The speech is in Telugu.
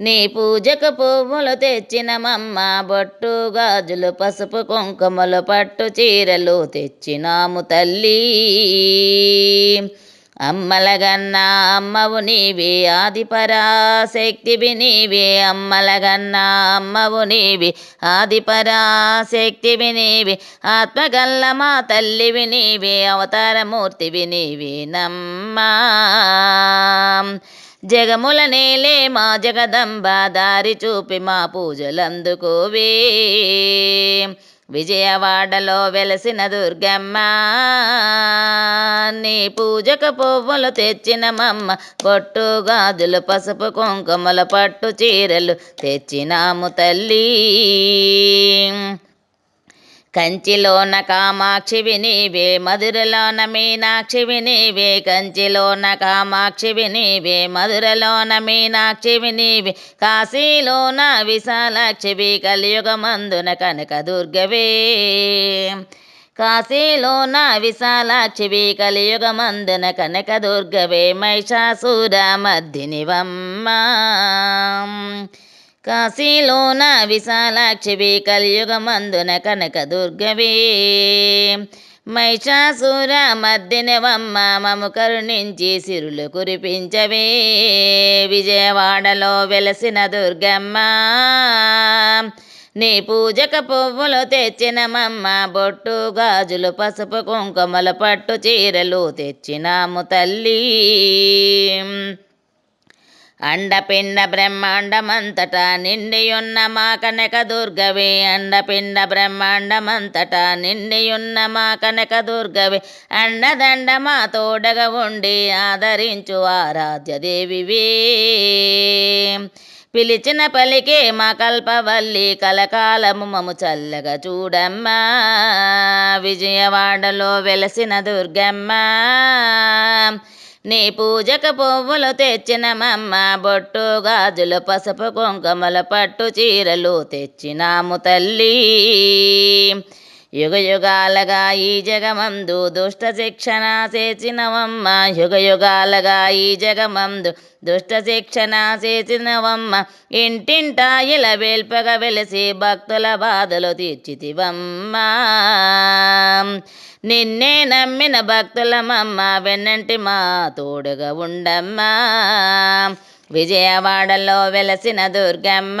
నీ పూజకు పువ్వులు తెచ్చిన మమ్మ బొట్టు గాజులు పసుపు కుంకుమలు పట్టు చీరలు తెచ్చినాము తల్లి. అమ్మలగన్నా అమ్మవు నీవే ఆదిపరాశక్తివి నీవే అమ్మలగన్నా అమ్మవు నీవి ఆదిపరాశక్తివి నీవి ఆత్మగల్ల మా తల్లివి నీవే అవతారమూర్తివి నీవే నమ్మా. జగముల నేలే మా జగదంబ దారి చూపి మా పూజలందుకోవే. విజయవాడలో వెలసిన దుర్గమ్మ నీ పూజకు పువ్వులు తెచ్చినమమ్మ పొట్టు గాజులు పసుపు కుంకుమల పట్టు చీరలు తెచ్చినాము తల్లి. కంచిలోన కామాక్షివి నీవే మధురలోన మీనాక్షివి నీవే కంచిలోన కామాక్షివి నీవే మధురలోన మీనాక్షివి నీవే కాశీలోన విశాలాక్షివి కలియుగమందున కనక దుర్గవే కాశీలోన విశాలాక్షివి కలియుగమందున కనక దుర్గవే మహిషాసుర మర్దినివమ్మ. కాశీలోన విశాలాక్షివి కలియుగమందున కనక దుర్గవే మహిషాసుర మద్దినవమ్మ మము కరుణించి సిరులు కురిపించవే. విజయవాడలో వెలసిన దుర్గమ్మ నీ పూజక పువ్వులు తెచ్చినమమ్మ బొట్టు గాజులు పసుపు కుంకుమలు పట్టు చీరలు తెచ్చినాము తల్లి. అండపిండ బ్రహ్మాండమంతటా నిండియున్న మా కనక దుర్గవే. అండపిండ బ్రహ్మాండమంతటా నిండియున్న మా కనక దుర్గవే. అండదండ మా తోడగా ఉండి ఆదరించు ఆరాధ్యదేవివే పిలిచిన పలికే మా కల్పవల్లి కలకాలము మము చల్లగా చూడమ్మా. విజయవాడలో వెలసిన దుర్గమ్మ. నీ పూజక పువ్వులు తెచ్చినమమ్మ బొట్టు గాజులు పసుపు కుంకుమల పట్టు చీరలు తెచ్చినాము తల్లి. యుగయుగాలగా ఈ జగమందు దుష్ట శిక్షణ చేసినవమ్మ. యుగయుగాలగా ఈ జగమందు దుష్ట శిక్షణ చేసినవమ్మ. ఇంటింటా ఇలా వేల్పగా వెలిసి భక్తుల బాధలు తీర్చితివమ్మా. నిన్నే నమ్మిన భక్తులమమ్మ వెన్నంటి మా తోడుగా ఉండమ్మా. విజయవాడలో వెలసిన దుర్గమ్మ.